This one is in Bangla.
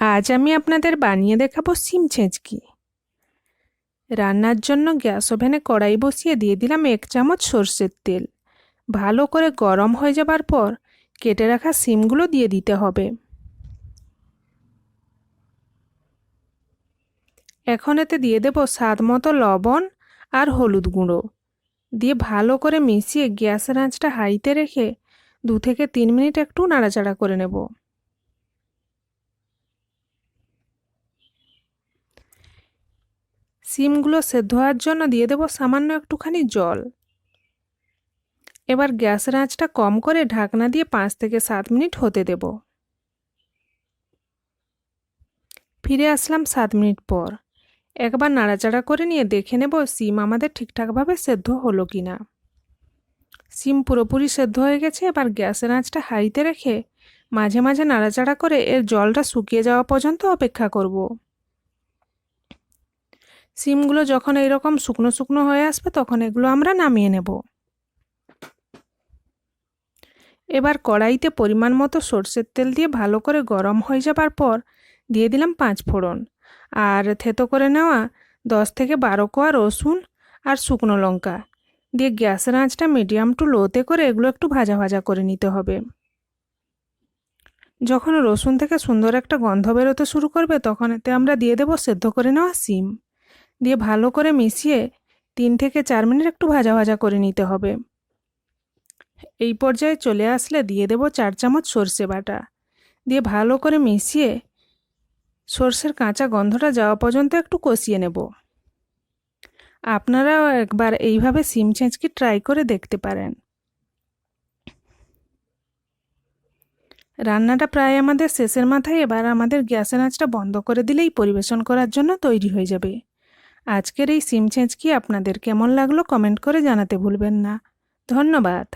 আজ আমি আপনাদের বানিয়ে দেখাবো সিম ছেঁচকি। রান্নার জন্য গ্যাস ওভেনে কড়াই বসিয়ে দিয়ে দিলাম এক চামচ সর্ষের তেল। ভালো করে গরম হয়ে যাবার পর কেটে রাখা সিমগুলো দিয়ে দিতে হবে। এখন এতে দিয়ে দেব স্বাদ মতো লবণ আর হলুদ গুঁড়ো। দিয়ে ভালো করে মিশিয়ে গ্যাসের আঁচটা হাইতে রেখে দু থেকে তিন মিনিট একটু নাড়াচাড়া করে নেব। সিমগুলো সেদ্ধ হওয়ার জন্য দিয়ে দেব সামান্য একটুখানি জল। এবার গ্যাসের আঁচটা কম করে ঢাকনা দিয়ে পাঁচ থেকে সাত মিনিট হতে দেব। ফিরে আসলাম সাত মিনিট পর। একবার নাড়াচাড়া করে নিয়ে দেখে নেব সিম আমাদের ঠিকঠাকভাবে সেদ্ধ হলো কি না সিম পুরোপুরি সেদ্ধ হয়ে গেছে, এবার গ্যাসের আঁচটা হাইতে রেখে মাঝে মাঝে নাড়াচাড়া করে এর জলটা শুকিয়ে যাওয়া পর্যন্ত অপেক্ষা করব। সিমগুলো যখন এইরকম শুকনো শুকনো হয়ে আসবে, তখন এগুলো আমরা নামিয়ে নেব। এবার কড়াইতে পরিমাণ মতো সর্ষের তেল দিয়ে ভালো করে গরম হয়ে যাবার পর দিয়ে দিলাম পাঁচ ফোড়ন। আর থেতো করে নেওয়া দশ থেকে বারো কোয়া রসুন আর শুকনো লঙ্কা দিয়ে গ্যাসের আঁচটা মিডিয়াম টু লোতে করে এগুলো একটু ভাজা ভাজা করে নিতে হবে। যখন রসুন থেকে সুন্দর একটা গন্ধ বেরোতে শুরু করবে তখন এতে আমরা দিয়ে দেবো সেদ্ধ করে নেওয়া সিম। দিয়ে ভালো করে মিশিয়ে তিন থেকে চার মিনিট একটু ভাজা ভাজা করে নিতে হবে। এই পর্যায়ে চলে আসলে দিয়ে দেবো চার চামচ সর্ষে বাটা। দিয়ে ভালো করে মিশিয়ে সর্ষের কাঁচা গন্ধটা যাওয়া পর্যন্ত একটু কষিয়ে নেব। আপনারাও একবার এইভাবে সিম ছেঁচকি ট্রাই করে দেখতে পারেন। রান্নাটা প্রায় আমাদের শেষের মাথায়, এবার আমাদের গ্যাসের আঁচটা বন্ধ করে দিলেই পরিবেশন করার জন্য তৈরি হয়ে যাবে। আজকের এই সিম ছেঁচকি আপনাদের কেমন লাগল কমেন্ট করে জানাতে ভুলবেন না। ধন্যবাদ।